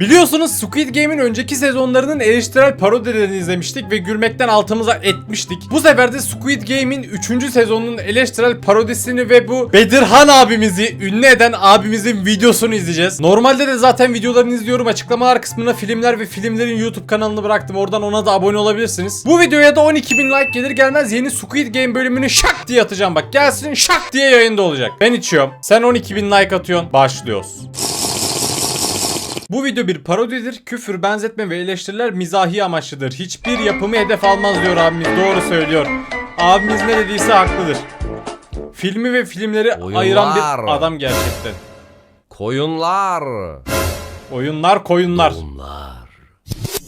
Biliyorsunuz Squid Game'in önceki sezonlarının eleştirel parodilerini izlemiştik ve gülmekten altımıza etmiştik. Bu sefer de Squid Game'in 3. sezonunun eleştirel parodisini ve bu Bedirhan abimizi ünlü eden abimizin videosunu izleyeceğiz. Normalde de zaten videolarını izliyorum. Açıklamalar kısmına filmler ve filmlerin YouTube kanalını bıraktım. Oradan ona da abone olabilirsiniz. Bu videoya da 12.000 like gelir gelmez yeni Squid Game bölümünü şak diye atacağım. Bak gelsin şak diye yayında olacak. Ben içiyorum. Sen 12.000 like atıyorsun. Başlıyoruz. Bu video bir parodidir. Küfür, benzetme ve eleştiriler mizahi amaçlıdır. Hiçbir yapımı hedef almaz diyor abimiz. Doğru söylüyor. Abimiz ne dediyse haklıdır. Filmi ve filmleri Oyunlar. ayıran bir adam gerçekten. Koyunlar. Oyunlar, koyunlar. Bunlar.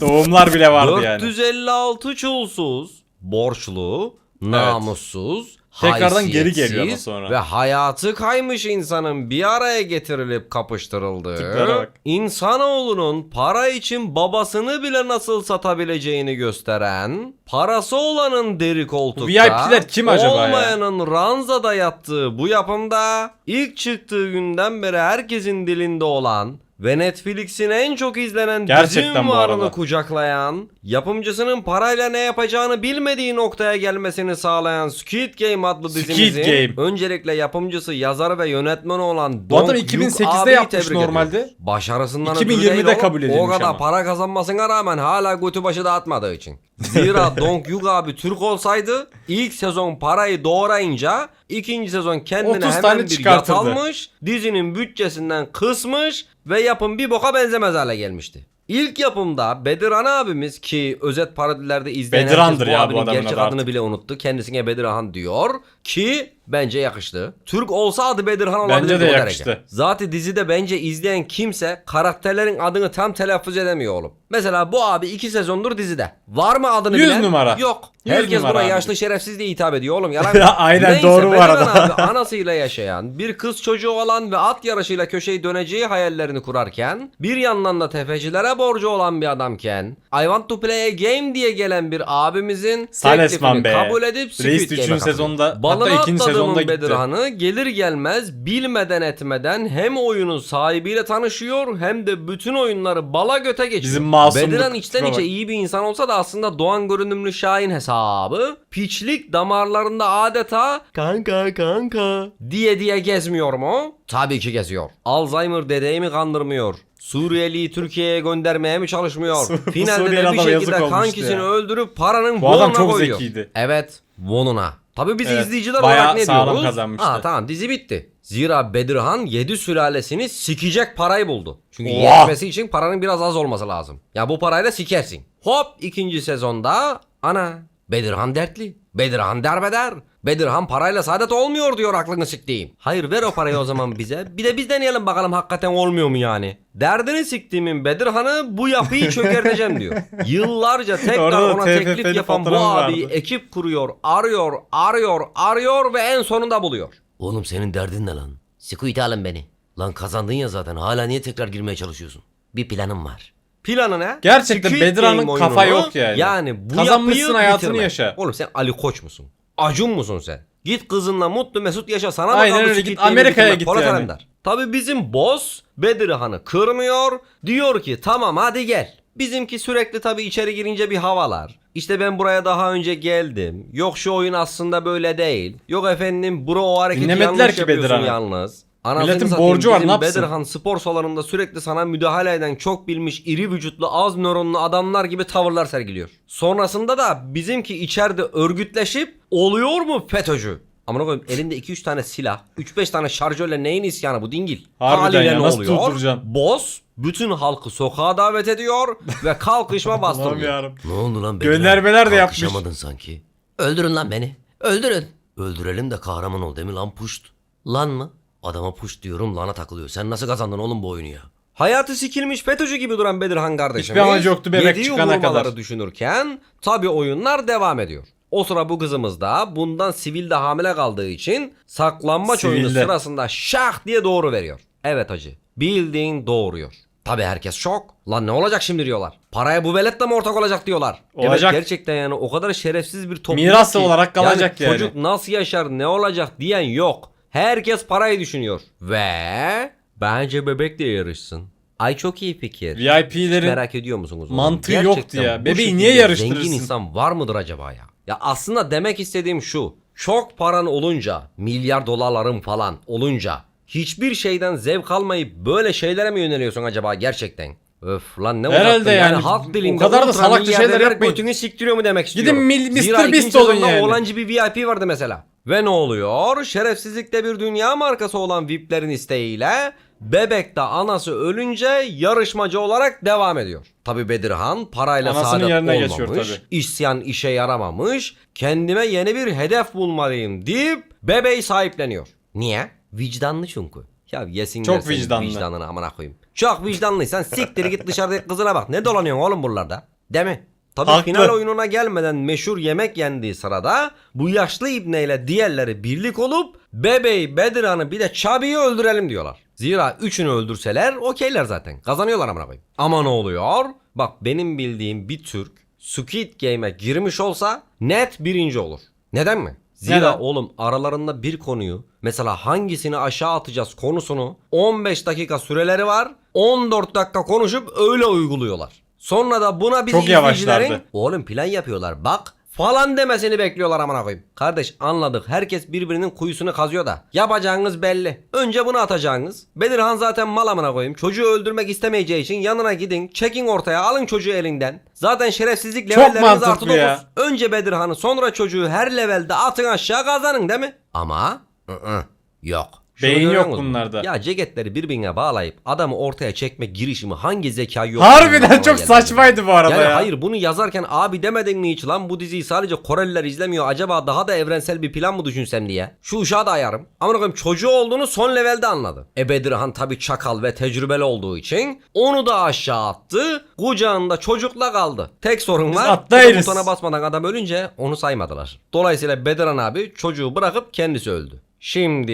Doğumlar bile vardı yani. 456 çulsuz, borçlu, namussuz, Tekrardan geri geliyor ama sonra. Ve hayatı kaymış insanın bir araya getirilip kapıştırıldığı, Tiplara bak. insanoğlunun para için babasını bile nasıl satabileceğini gösteren, parası olanın deri koltukta, VIP'ler kim acaba ya? olmayanın ranzada yattığı bu yapımda ilk çıktığı günden beri herkesin dilinde olan ve Netflix'in en çok izlenen Gerçekten dizi unvanını kucaklayan, yapımcısının parayla ne yapacağını bilmediği noktaya gelmesini sağlayan Squid Game adlı Squid dizimizin Game. öncelikle yapımcısı, yazarı ve yönetmeni olan Dong Yuk 2008'de abiyi yapmış normalde. ediyoruz. Başarısından 2020'de ötürü değil kabul edilmiş O kadar ama. para kazanmasına rağmen hala götü başı dağıtmadığı için. Zira Dong Yuk abi Türk olsaydı ilk sezon parayı doğrayınca ikinci sezon kendine 30 hemen bir çıkartırdı. yat almış, dizinin bütçesinden kısmış ve yapım bir boka benzemez hale gelmişti. İlk yapımda Bedirhan abimiz ki özet parodilerde izleyen Bedirhan'dır herkes bu ya bu abinin adamın gerçek adı adını bile unuttu. Kendisine Bedirhan diyor ki bence yakıştı. Türk olsa adı Bedirhan Bence olabilir de o derece. yakıştı. Zaten dizide bence izleyen kimse karakterlerin adını tam telaffuz edemiyor oğlum. Mesela bu abi iki sezondur dizide. Var mı adını Yüz bilen? numara. Yok. Herkes buna abi. yaşlı şerefsiz diye hitap ediyor oğlum. Yalan? Aynen, Neyse, doğru bu arada. abi anasıyla yaşayan, bir kız çocuğu olan ve at yarışıyla köşeyi döneceği hayallerini kurarken, bir yandan da tefecilere borcu olan bir adamken, I want to play a game diye gelen bir abimizin Salesman teklifini be. kabul edip Squid Reis Game'e üçüncü katılıyor. sezonda, Balına hatta ikinci atladığımın gitti. Bedirhan'ı gelir gelmez bilmeden etmeden hem oyunun sahibiyle tanışıyor hem de bütün oyunları bala göte geçiyor. Bizim masumluk Bedirhan içten içe iyi bir insan olsa da aslında Doğan görünümlü Şahin hesabı piçlik damarlarında adeta kanka kanka diye diye gezmiyor mu? Tabii ki geziyor. Alzheimer dedeyi mi kandırmıyor? Suriyeliyi Türkiye'ye göndermeye mi çalışmıyor? Finalde de bir şekilde kankisini ya. öldürüp paranın Bu adam çok koyuyor. zekiydi. Evet vonuna. Tabii biz Evet, izleyiciler olarak ne sağlam diyoruz? kazanmıştı. Aa, tamam dizi bitti. Zira Bedirhan 7 sülalesini sikecek parayı buldu. Çünkü Oha! yetmesi için paranın biraz az olması lazım. Ya bu parayla sikersin. Hop ikinci sezonda ana Bedirhan dertli. Bedirhan derbeder. Bedirhan parayla saadet olmuyor diyor aklını siktiğim. Hayır ver o parayı o zaman bize. Bir de biz deneyelim bakalım hakikaten olmuyor mu yani. Derdini siktiğimin Bedirhan'ı bu yapıyı çökerteceğim diyor. Yıllarca tekrar Orada da ona TFF'li teklif yapan bu fotoğrafı abi vardı. ekip kuruyor, arıyor, arıyor, arıyor ve en sonunda buluyor. Oğlum senin derdin ne lan? Squid alın beni. Lan kazandın ya zaten hala niye tekrar girmeye çalışıyorsun? Bir planım var. Planı ne? Gerçekten Squid Bedirhan'ın Game kafa oyununu, yok yani. Yani bu Kazanmışsın, yapıyı hayatını bitirme. yaşa. Oğlum sen Ali Koç musun? Acun musun sen? Git kızınla mutlu mesut yaşa sana Aynen bakalım öyle, git Amerika'ya bitirmek. git Polat yani. Alemdar. Tabi bizim boss Bedirhan'ı kırmıyor. Diyor ki tamam hadi gel. Bizimki sürekli tabi içeri girince bir havalar. İşte ben buraya daha önce geldim. Yok şu oyun aslında böyle değil. Yok efendim bro o hareketi Dinlemediler yanlış ki yapıyorsun Bedirhan'ı. yalnız. Anasını Milletin satayım, borcu var, bizim ne yapsın? Bedirhan spor salonunda sürekli sana müdahale eden çok bilmiş iri vücutlu az nöronlu adamlar gibi tavırlar sergiliyor. Sonrasında da bizimki içeride örgütleşip oluyor mu FETÖ'cü? Amına koyayım elinde 2-3 tane silah, 3-5 tane şarjörle neyin isyanı bu dingil? Harbiden Haliyle ya, ne nasıl oluyor? durduracaksın? Boss bütün halkı sokağa davet ediyor ve kalkışma Allah'ım bastırıyor. yarabbim. Ne oldu lan Bedirhan? Göndermeler de yapmış. Kalkışamadın sanki. Öldürün lan beni. Öldürün. Öldürelim de kahraman ol değil mi lan puşt? Lan mı? Adama puşt diyorum lana takılıyor. Sen nasıl kazandın oğlum bu oyunu ya? Hayatı sikilmiş FETÖ'cü gibi duran Bedirhan kardeşimiz. Hiçbir amacı yoktu bebek çıkana kadar. düşünürken tabi oyunlar devam ediyor. O sıra bu kızımız da bundan sivilde hamile kaldığı için saklanmaç oyunu Sivilde. sırasında şah diye doğru veriyor. Evet hacı bildiğin doğuruyor. Tabi herkes şok. Lan ne olacak şimdi diyorlar. Paraya bu velet de mi ortak olacak diyorlar. Olacak. Evet gerçekten yani o kadar şerefsiz bir toplum Miras ki. olarak kalacak yani. Çocuk nasıl yaşar ne olacak diyen yok. Herkes parayı düşünüyor. Ve bence bebek de yarışsın. Ay çok iyi fikir. VIP'lerin Merak ediyor musunuz? mantığı Gerçekten yoktu ya. Bebeği niye yarıştırırsın? Zengin insan var mıdır acaba ya? Ya aslında demek istediğim şu. Çok paran olunca, milyar dolarların falan olunca hiçbir şeyden zevk almayıp böyle şeylere mi yöneliyorsun acaba gerçekten? Öf lan ne Herhalde uzattın yani. halk dilinde O kadar da salakça şeyler yapmayın. götünü siktiriyor mu demek Gidin istiyorum. Mil- Mr. Zira Beast olun yani. oğlancı bir VIP vardı mesela. Ve ne oluyor? Şerefsizlikte bir dünya markası olan VIP'lerin isteğiyle Bebek de anası ölünce yarışmacı olarak devam ediyor. Tabi Bedirhan parayla Anasının saadet yerine olmamış. geçiyor tabii. İsyan işe yaramamış. Kendime yeni bir hedef bulmalıyım deyip bebeği sahipleniyor. Niye? Vicdanlı çünkü. Ya yesin Çok senin vicdanlı. vicdanını amına koyayım. Çok vicdanlıysan siktir git dışarıdaki kızına bak. Ne dolanıyorsun oğlum buralarda? Değil mi? Tabii Haklı. final oyununa gelmeden meşhur yemek yendiği sırada bu yaşlı ibneyle diğerleri birlik olup bebeği Bedirhan'ı bir de Çabi'yi öldürelim diyorlar. Zira üçünü öldürseler okeyler zaten. Kazanıyorlar amına koyayım. Ama ne oluyor? Bak benim bildiğim bir Türk Squid Game'e girmiş olsa net birinci olur. Neden mi? Zira Neden? oğlum aralarında bir konuyu mesela hangisini aşağı atacağız konusunu 15 dakika süreleri var. 14 dakika konuşup öyle uyguluyorlar. Sonra da buna biz Çok izleyicilerin yavaşlardı. oğlum plan yapıyorlar bak falan demesini bekliyorlar amına koyayım. Kardeş anladık herkes birbirinin kuyusunu kazıyor da yapacağınız belli. Önce bunu atacaksınız. Bedirhan zaten mal amına koyayım. Çocuğu öldürmek istemeyeceği için yanına gidin çekin ortaya alın çocuğu elinden. Zaten şerefsizlik Çok levelleriniz mantıklı artı 9. ya. Önce Bedirhan'ı sonra çocuğu her levelde atın aşağı kazanın değil mi? Ama ı-ı, yok. Şunu Beyin yok musun? bunlarda. Ya ceketleri birbirine bağlayıp adamı ortaya çekme girişimi hangi zeka yok? Harbiden çok saçmaydı bu arada Yani ya. hayır bunu yazarken abi demedin mi hiç lan bu diziyi sadece Koreliler izlemiyor acaba daha da evrensel bir plan mı düşünsem diye. Şu uşağı da ayarım. Amına koyayım çocuğu olduğunu son levelde anladı. E Bedirhan tabi çakal ve tecrübeli olduğu için onu da aşağı attı. Kucağında çocukla kaldı. Tek sorun var. atlayırız. Butona basmadan adam ölünce onu saymadılar. Dolayısıyla Bedirhan abi çocuğu bırakıp kendisi öldü. Şimdi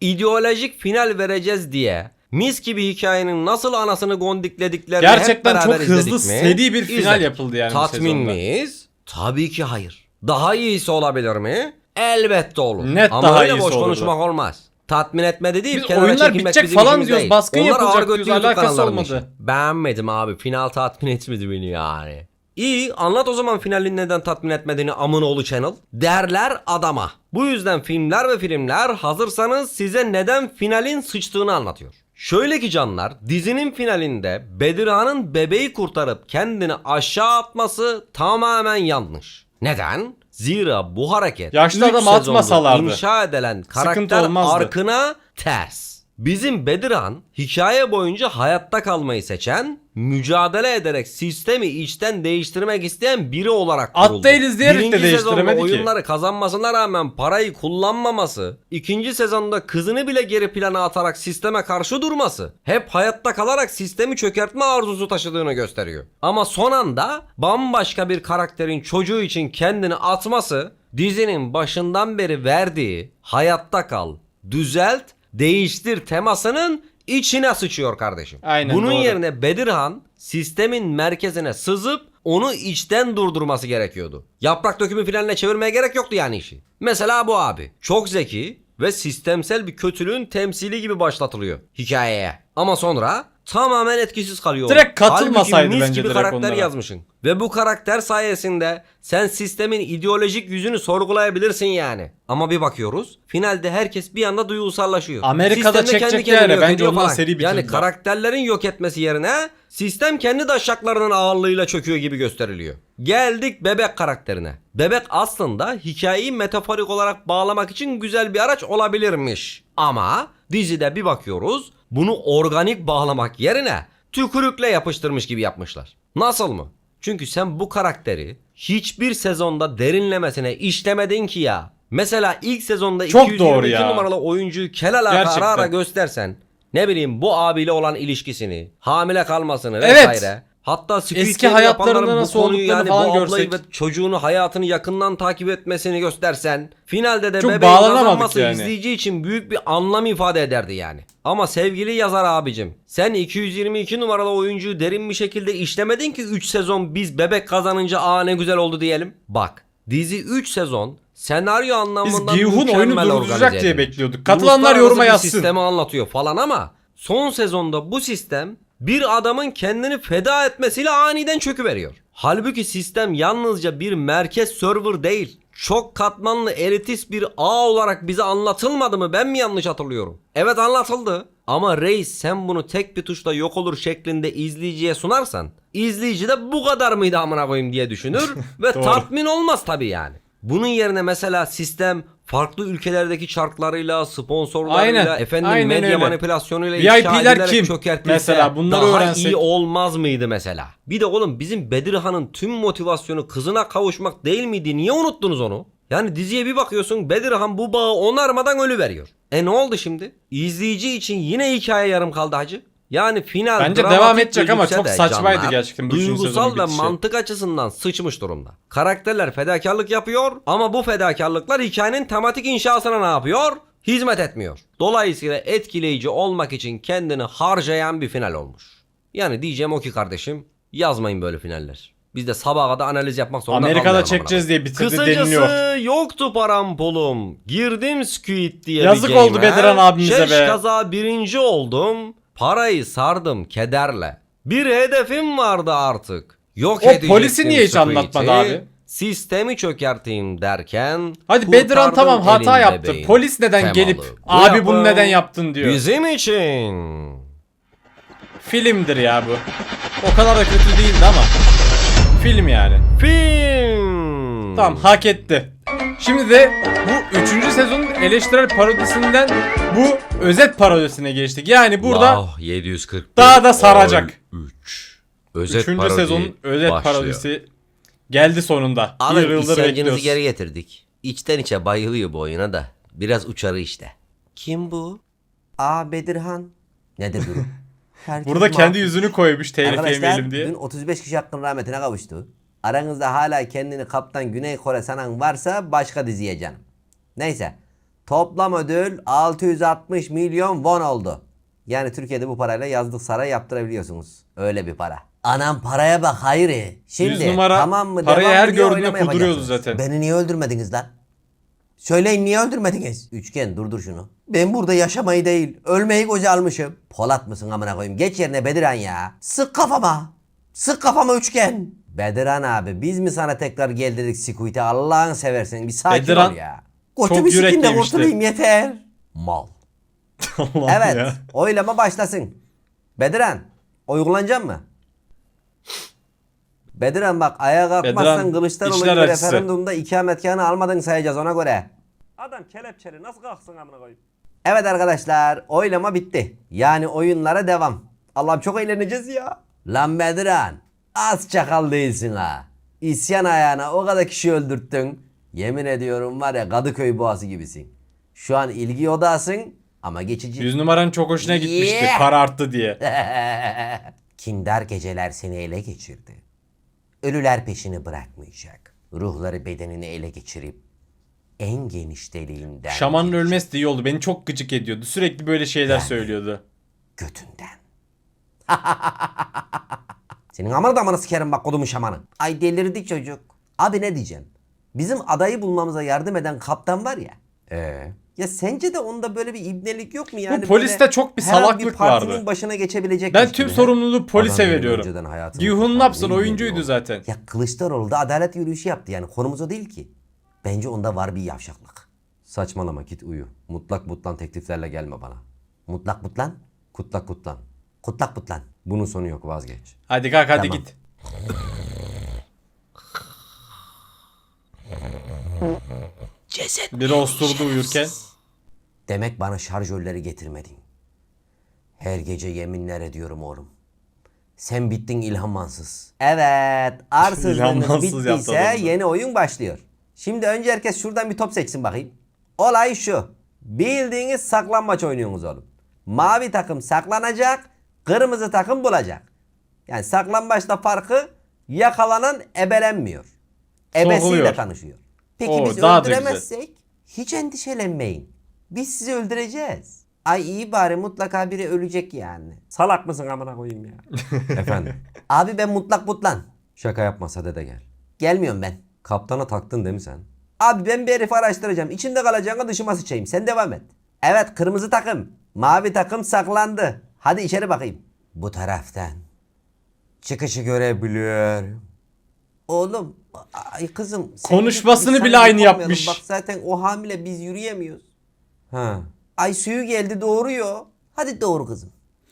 ideolojik final vereceğiz diye mis gibi hikayenin nasıl anasını gondiklediklerini hep Gerçekten beraber çok hızlı, mi? seri bir final İzledik. yapıldı yani bu Tatmin sezonda. miyiz? Tabii ki hayır. Daha iyisi olabilir mi? Elbette olur. Net Ama daha öyle iyisi boş olurdu. konuşmak olmaz. Tatmin etmedi değil. Biz kenara oyunlar çekilmek bitecek bizim falan işimiz diyoruz, değil. baskın Onlar yapılacak ağır diyoruz, alakası olmadı. Beğenmedim abi. Final tatmin etmedi beni yani. İyi anlat o zaman finalin neden tatmin etmediğini Amınoğlu Channel. Derler adama. Bu yüzden filmler ve filmler hazırsanız size neden finalin sıçtığını anlatıyor. Şöyle ki canlar dizinin finalinde Bedirhan'ın bebeği kurtarıp kendini aşağı atması tamamen yanlış. Neden? Zira bu hareket Yaşlı adam atmasalardı. inşa edilen karakter arkına ters. Bizim Bedirhan hikaye boyunca hayatta kalmayı seçen, mücadele ederek sistemi içten değiştirmek isteyen biri olarak At kuruldu. değiliz diyerek de Birinci değiştiremedi sezonda ki. oyunları kazanmasına rağmen parayı kullanmaması, ikinci sezonda kızını bile geri plana atarak sisteme karşı durması, hep hayatta kalarak sistemi çökertme arzusu taşıdığını gösteriyor. Ama son anda bambaşka bir karakterin çocuğu için kendini atması, dizinin başından beri verdiği hayatta kal, düzelt, değiştir temasının içine sıçıyor kardeşim. Aynen, Bunun doğru. yerine Bedirhan sistemin merkezine sızıp onu içten durdurması gerekiyordu. Yaprak dökümü finaline çevirmeye gerek yoktu yani işi. Mesela bu abi. Çok zeki ve sistemsel bir kötülüğün temsili gibi başlatılıyor hikayeye. Ama sonra tamamen etkisiz kalıyor. Direkt Halbuki katılmasaydı mis bence gibi direkt karakter onlara. yazmışsın. Ve bu karakter sayesinde sen sistemin ideolojik yüzünü sorgulayabilirsin yani. Ama bir bakıyoruz finalde herkes bir anda duygusallaşıyor. Amerika'da Sistem de çekecekler kendini ya, yok bence ediyor ondan falan. seri Yani bitirdiler. karakterlerin yok etmesi yerine sistem kendi daşaklarının ağırlığıyla çöküyor gibi gösteriliyor. Geldik bebek karakterine. Bebek aslında hikayeyi metaforik olarak bağlamak için güzel bir araç olabilirmiş. Ama dizide bir bakıyoruz bunu organik bağlamak yerine tükürükle yapıştırmış gibi yapmışlar. Nasıl mı? Çünkü sen bu karakteri hiçbir sezonda derinlemesine işlemedin ki ya. Mesela ilk sezonda Çok 222 doğru ya. numaralı oyuncuyu kel alaka Gerçekten. ara ara göstersen ne bileyim bu abiyle olan ilişkisini, hamile kalmasını Evet. vesaire. Hatta Squid Eski Game hayatlarında yapanların bu nasıl konuyu olduklarını yani falan bu ablayı görsek. ve çocuğunu hayatını yakından takip etmesini göstersen finalde de Çok bebeğin bağlanamadık kazanması yani. izleyici için büyük bir anlam ifade ederdi yani. Ama sevgili yazar abicim sen 222 numaralı oyuncuyu derin bir şekilde işlemedin ki 3 sezon biz bebek kazanınca aa ne güzel oldu diyelim. Bak dizi 3 sezon senaryo Biz anlamında Giyhun oyunu mükemmel durduracak diye edilmiş. bekliyorduk. Katılanlar Uluslararası yoruma bir yazsın. sistemi anlatıyor falan ama Son sezonda bu sistem bir adamın kendini feda etmesiyle aniden çöküveriyor. Halbuki sistem yalnızca bir merkez server değil. Çok katmanlı elitist bir ağ olarak bize anlatılmadı mı? Ben mi yanlış hatırlıyorum? Evet anlatıldı. Ama reis sen bunu tek bir tuşla yok olur şeklinde izleyiciye sunarsan izleyici de bu kadar mıydı amına koyayım diye düşünür ve tatmin olmaz tabii yani. Bunun yerine mesela sistem farklı ülkelerdeki çarklarıyla, sponsorlarıyla, Aynen, efendim aynen medya öyle. manipülasyonuyla VIP'ler edilerek kim? çökertilse Mesela bunları daha öğrensek. iyi olmaz mıydı mesela? Bir de oğlum bizim Bedirhan'ın tüm motivasyonu kızına kavuşmak değil miydi? Niye unuttunuz onu? Yani diziye bir bakıyorsun Bedirhan bu bağı onarmadan ölü veriyor. E ne oldu şimdi? İzleyici için yine hikaye yarım kaldı hacı. Yani final Bence devam edecek ama çok saçmaydı canlar, gerçekten Duygusal ve bitişi. mantık açısından sıçmış durumda. Karakterler fedakarlık yapıyor ama bu fedakarlıklar hikayenin tematik inşasına ne yapıyor? Hizmet etmiyor. Dolayısıyla etkileyici olmak için kendini harcayan bir final olmuş. Yani diyeceğim o ki kardeşim yazmayın böyle finaller. Biz de sabaha kadar analiz yapmak zorunda Amerika'da çekeceğiz diye bitirdi Kısacası deniliyor. yoktu param pulum. Girdim Squid diye Yazık bir oldu. Bedirhan abimize Şeş be. kaza birinci oldum. Parayı sardım kederle. Bir hedefim vardı artık. Yok O polisi niye hiç anlatmadı abi? Sistemi çökerteyim derken Hadi kurtardım tamam hata yaptı. bebeğin. Polis neden Temalı. gelip Bu abi bunu neden yaptın diyor. Bizim için. Filmdir ya bu. O kadar da kötü değildi ama. Film yani. Film. Tamam hak etti. Şimdi de bu 3. sezonun eleştirel parodisinden bu özet parodisine geçtik. Yani burada Wow, 740 daha da saracak. 3. Özet 3. parodi sezonun özet başlıyor. parodisi geldi sonunda. Bir Alın isyancınızı geri getirdik. İçten içe bayılıyor bu oyuna da. Biraz uçarı işte. Kim bu? Aa Bedirhan. Nedir durum? Burada kendi yüzünü koymuş telif Arkadaşlar yemeyelim diye. dün 35 kişi hakkın rahmetine kavuştu. Aranızda hala kendini kaptan Güney Kore sanan varsa başka diziye canım. Neyse. Toplam ödül 660 milyon won oldu. Yani Türkiye'de bu parayla yazlık saray yaptırabiliyorsunuz. Öyle bir para. Anam paraya bak Hayri. Şimdi Yüz numara tamam mı? parayı devam her mı diye gördüğünde kuduruyordu yapacaksınız. zaten. Beni niye öldürmediniz lan? Söyleyin niye öldürmediniz? Üçgen durdur şunu. Ben burada yaşamayı değil, ölmeyi göze almışım. Polat mısın amına koyayım? Geç yerine Bediran ya. Sık kafama. Sık kafama üçgen. Bediran abi biz mi sana tekrar gel dedik Squid'e Allah'ın seversen bir sakin Bediran ol ya. Koçu bir sikim de kurtulayım yeter. Mal. Evet ya. oylama başlasın. Bediran uygulanacak mı? Bediran bak ayağa kalkmazsan Bediran, Kılıçdaroğlu içler gibi acısı. referandumda ikametgahını almadın sayacağız ona göre. Adam kelepçeli nasıl kalksın amına koyayım? Evet arkadaşlar oylama bitti. Yani oyunlara devam. Allah'ım çok eğleneceğiz ya. Lan Bediran az çakal değilsin ha. İsyan ayağına o kadar kişi öldürttün. Yemin ediyorum var ya Kadıköy boğası gibisin. Şu an ilgi odasın ama geçici. Yüz numaranın çok hoşuna gitmişti. Yeah. Para arttı diye. Kindar geceler seni ele geçirdi. Ölüler peşini bırakmayacak. Ruhları bedenini ele geçirip en geniş deliğinden Şamanın ölmesi de iyi oldu. Beni çok gıcık ediyordu. Sürekli böyle şeyler söylüyordu. götünden. Senin amına damını sikerim bak kodumun şamanı. Ay delirdi çocuk. Abi ne diyeceğim? Bizim adayı bulmamıza yardım eden kaptan var ya. Ee? Ya sence de onda böyle bir ibnelik yok mu yani? poliste böyle çok bir her an salaklık partinin vardı. başına geçebilecek. Ben tüm sorumluluğu polise Adam veriyorum. Gihun mi oyuncuydu diyor. zaten. Ya Kılıçdaroğlu da adalet yürüyüşü yaptı yani konumuz o değil ki. Bence onda var bir yavşaklık. Saçmalama git uyu. Mutlak mutlan tekliflerle gelme bana. Mutlak mutlan, kutlak kutlan. Kutlak mutlan. Bunun sonu yok vazgeç. Hadi kalk hadi Tamam. git. Ceset. Biri osturdu uyurken. Demek bana şarjörleri getirmedin. Her gece yeminler ediyorum oğlum. Sen bittin ilhamansız. Evet, arsızlığınız İlhamansız yaptı bittiyse adamı yeni oyun başlıyor. Şimdi önce herkes şuradan bir top seksin bakayım. Olay şu. Bildiğiniz saklanmaç oynuyorsunuz oğlum. Mavi takım saklanacak, kırmızı takım bulacak. Yani saklambaçta farkı yakalanan ebelenmiyor. Ebesiyle tanışıyor. Peki Oo, biz öldüremezsek hiç endişelenmeyin. Biz sizi öldüreceğiz. Ay iyi bari mutlaka biri ölecek yani. Salak mısın amına koyayım ya? Efendim. Abi ben mutlak mutlan. Şaka yapma sade de gel. Gelmiyorum ben. Kaptana taktın değil mi sen? Abi ben bir herifi araştıracağım. İçinde kalacağına dışıma sıçayım. Sen devam et. Evet kırmızı takım. Mavi takım saklandı. Hadi içeri bakayım. Bu taraftan. Çıkışı görebiliyorum. Oğlum, ay kızım. Konuşmasını bile aynı yapmış. Bak zaten o hamile biz yürüyemiyoruz. Ha. Ay suyu geldi doğuruyor. Hadi doğur kızım.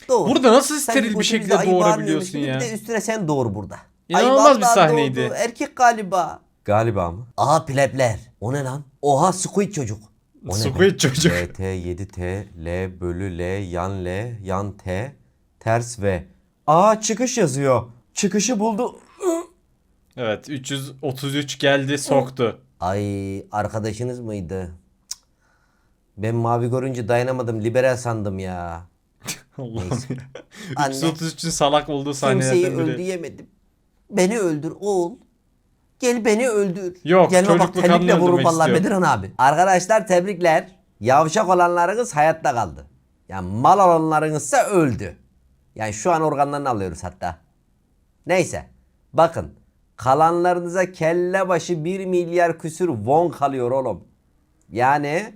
Doğur. Burada nasıl steril bir şekilde doğurabiliyorsun ya? Bir de üstüne sen doğur burada. İnanılmaz bir sahneydi. doğurdu. Erkek galiba. Galiba mı? Aha plepler. O ne lan? Oha squid çocuk. O Squid çocuk. LT 7T L bölü L yan L yan T ters V. Aa çıkış yazıyor. Çıkışı buldu. Evet 333 geldi soktu. Ay arkadaşınız mıydı? Cık. Ben mavi görünce dayanamadım. Liberal sandım ya. Allah'ım ya. Anne 333'ün salak olduğu kimseyi sahnelerden biri. öldüremedim. Beni öldür oğul. Gel beni öldür. Yok, Gelme bak çocukluk tebrikle anını vururum öldürmek vallahi istiyor. Bedirhan abi. Arkadaşlar tebrikler. Yavşak olanlarınız hayatta kaldı. Yani mal olanlarınızsa öldü. Yani şu an organlarını alıyoruz hatta. Neyse. Bakın. Kalanlarınıza kelle başı 1 milyar küsür won kalıyor oğlum. Yani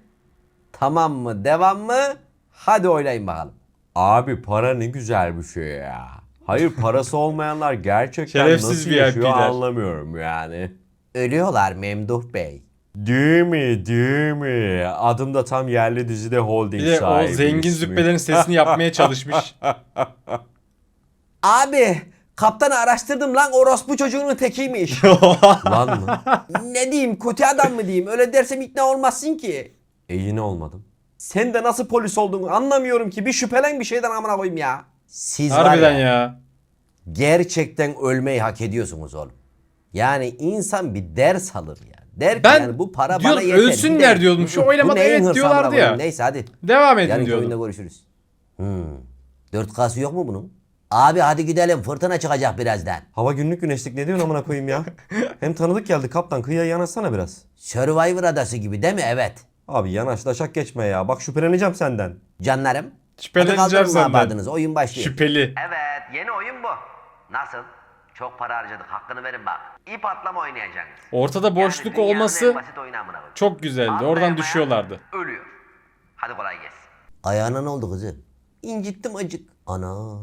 tamam mı devam mı? Hadi oynayın bakalım. Abi para ne güzel bir şey ya. Hayır parası olmayanlar gerçekten Şerefsiz nasıl VIP'ler. yaşıyor anlamıyorum yani. Ölüyorlar Memduh Bey. Değil mi? Değil mi? Adım da tam yerli dizide holding Bir de o sahibi zengin ismi. züppelerin sesini yapmaya çalışmış. Abi kaptanı araştırdım lan orospu çocuğunun tekiymiş. Lan mı? ne diyeyim kötü adam mı diyeyim öyle dersem ikna olmazsın ki. E yine olmadım. Sen de nasıl polis olduğunu anlamıyorum ki bir şüphelen bir şeyden amına koyayım ya. Siz Harbiden ya, ya. gerçekten ölmeyi hak ediyorsunuz oğlum. Yani insan bir ders alır ya. Der ki Ben yani bu para diyor, bana yeter. ölsünler diyordum. Şu neyin evet diyorlardı ya. Neyse hadi. Devam edin Yarınki diyordum. oyunda görüşürüz. Hmm. 4K'sı yok mu bunun? Abi hadi gidelim fırtına çıkacak birazdan. Hava günlük güneşlik ne diyorsun amına koyayım ya? Hem tanıdık geldi kaptan kıyıya yanaşsana biraz. Survivor adası gibi değil mi? Evet. Abi yanaş laşak geçme ya. Bak şüpheleneceğim senden. Canlarım. Şüpheleneceğim kaldırın senden. Oyun başlıyor. Şüpheli. Evet yeni oyun bu. Nasıl? Çok para harcadık hakkını verin bak. İp atlama oynayacaksınız. Ortada boşluk olması basit oyunu amına koyayım. çok güzeldi. Oradan düşüyorlardı. Ölüyor. Hadi kolay gelsin. Ayağına ne oldu kızım? İncittim acık. Ana.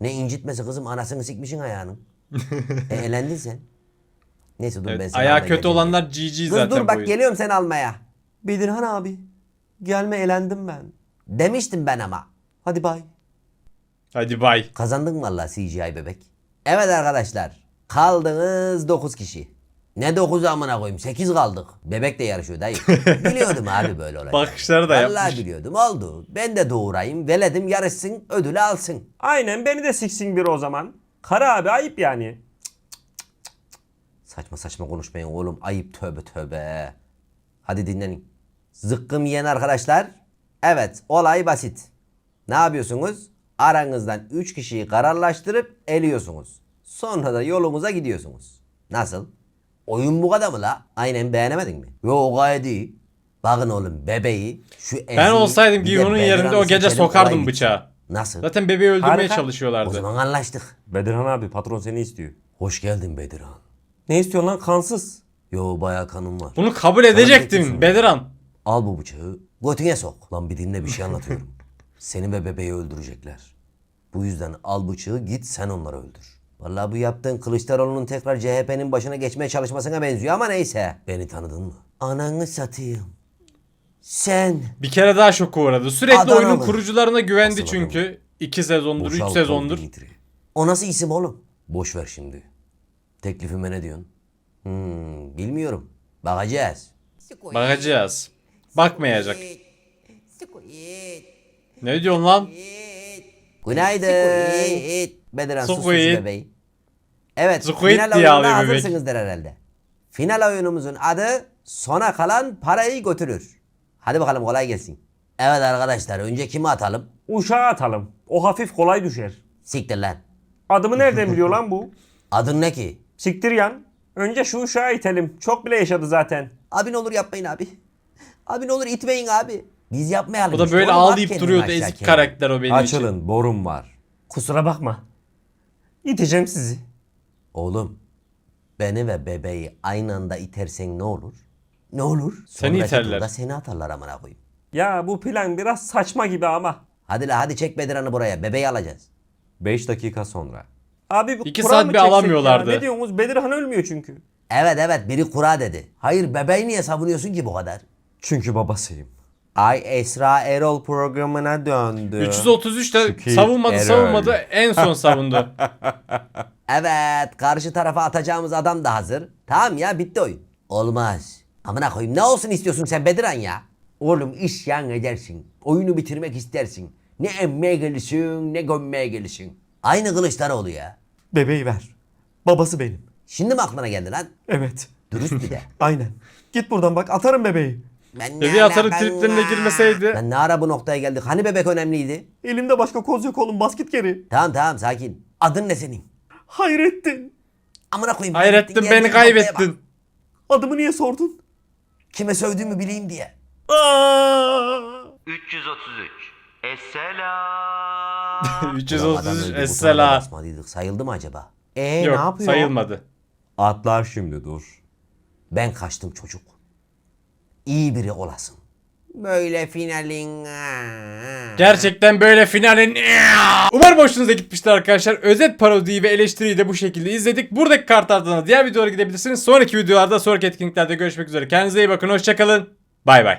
Ne incitmesi kızım anasını sikmişin ayağının. e, elendin sen. Neyse dur ben Evet, seni ayağı almaya kötü geleceğim. olanlar GG Kız zaten dur bu bak oyun. geliyorum seni almaya. Bedirhan abi. Gelme elendim ben. Demiştim ben ama. Hadi bay. Hadi bay. Kazandın mı valla CGI bebek? Evet arkadaşlar. Kaldınız 9 kişi. Ne 9 amına koyayım 8 kaldık. Bebek de yarışıyor dayı. Biliyordum abi böyle olacak. Bakışları da Vallahi yapmış. biliyordum oldu. Ben de doğurayım veledim yarışsın ödülü alsın. Aynen beni de siksin biri o zaman. Kara abi ayıp yani. Saçma saçma konuşmayın oğlum ayıp tövbe tövbe. Hadi dinlenin. Zıkkım yiyen arkadaşlar. Evet olay basit. Ne yapıyorsunuz? Aranızdan 3 kişiyi kararlaştırıp eliyorsunuz. Sonra da yolumuza gidiyorsunuz. Nasıl? Oyun bu kadar mı la? Aynen beğenemedin mi? Yo gayet iyi. Bakın oğlum bebeği şu Ben eziği, olsaydım Giyon'un yerinde o gece sokardım bıçağı. Nasıl? Zaten bebeği öldürmeye Harika. O çalışıyorlardı. zaman anlaştık. Bedirhan abi patron seni istiyor. Hoş geldin Bedirhan. Ne istiyorsun lan kansız? Yo bayağı kanım var. Bunu kabul bekliyorsun. edecektin Bediran. Al bu bıçağı. Götüne sok. Lan bir dinle bir şey anlatıyorum. Seni ve bebeği öldürecekler. Bu yüzden al bıçağı git sen onları öldür. Vallahi bu yaptığın Kılıçdaroğlu'nun tekrar CHP'nin başına geçmeye çalışmasına benziyor ama neyse. Beni tanıdın mı? Ananı satayım. Sen. Bir kere daha şoka uğradı. Sürekli Adanalı. oyunun kurucularına güvendi Nasıl çünkü. 2 sezondur, 3 Boşalt sezondur. o Dimitri. O nasıl isim oğlum? Boş ver şimdi. Teklifime ne diyorsun? Hmm, bilmiyorum. Bakacağız. Bakacağız. Bakmayacak. Ne diyorsun lan? Günaydın. Sus Squid. bebeği. Evet Squid final diye oyununa ağlıyor bebek. hazırsınızdır herhalde. Final oyunumuzun adı sona kalan parayı götürür. Hadi bakalım kolay gelsin. Evet arkadaşlar önce kimi atalım? Uşağı atalım. O hafif kolay düşer. Siktir lan. Adımı nereden biliyor lan bu? Adın ne ki? Siktir yan. Önce şu uşağı itelim. Çok bile yaşadı zaten. Abi ne olur yapmayın abi. Abi ne olur itmeyin abi. Biz yapmayalım. O da böyle ağlayıp duruyordu ezik karakter o benim için. Açılın borum var. Kusura bakma. İteceğim sizi. Oğlum beni ve bebeği aynı anda itersen ne olur? Ne olur? Seni Sonraki iterler. seni atarlar amına koyayım. Ya bu plan biraz saçma gibi ama. Hadi la hadi çek Bedirhan'ı buraya. Bebeği alacağız. 5 dakika sonra. Abi bu İki Kur'an saat mı bir alamıyorlardı. Ya? Ne diyorsunuz? Bedirhan ölmüyor çünkü. Evet evet biri kura dedi. Hayır bebeği niye savunuyorsun ki bu kadar? Çünkü babasıyım. Ay Esra Erol programına döndü. 333 de savunmadı Error. savunmadı en son savundu. Evet karşı tarafa atacağımız adam da hazır. Tamam ya bitti oyun. Olmaz. Amına koyayım ne olsun istiyorsun sen Bediran ya? Oğlum isyan edersin. Oyunu bitirmek istersin. Ne emmeye gelirsin ne gömmeye gelirsin. Aynı Kılıçdaroğlu ya. Bebeği ver. Babası benim. Şimdi mi aklına geldi lan? Evet. Dürüst bir de. Aynen. Git buradan bak atarım bebeği. Ben Bebeği atarı triplerine girmeseydi. Lan ne ara bu noktaya geldik? Hani bebek önemliydi? Elimde başka koz yok oğlum basket geri. Tamam tamam sakin. Adın ne senin? Hayrettin. Amına koyayım. Hayrettin geldiğin beni noktaya bak. kaybettin. Adımı niye sordun? Kime sövdüğümü bileyim diye. Aa! 333. Esselam. 333 Essela. Basmadıydık. Sayıldı mı acaba? Ee ne Yok yapıyor? sayılmadı. Atlar şimdi dur. Ben kaçtım çocuk. İyi biri olasın. Böyle finalin. Gerçekten böyle finalin Umarım hoşunuza gitmiştir arkadaşlar. Özet parodiyi ve eleştiriyi de bu şekilde izledik. Buradaki kartlardan diğer videolara gidebilirsiniz. Sonraki videolarda sonraki etkinliklerde görüşmek üzere. Kendinize iyi bakın. Hoşçakalın. Bay bay.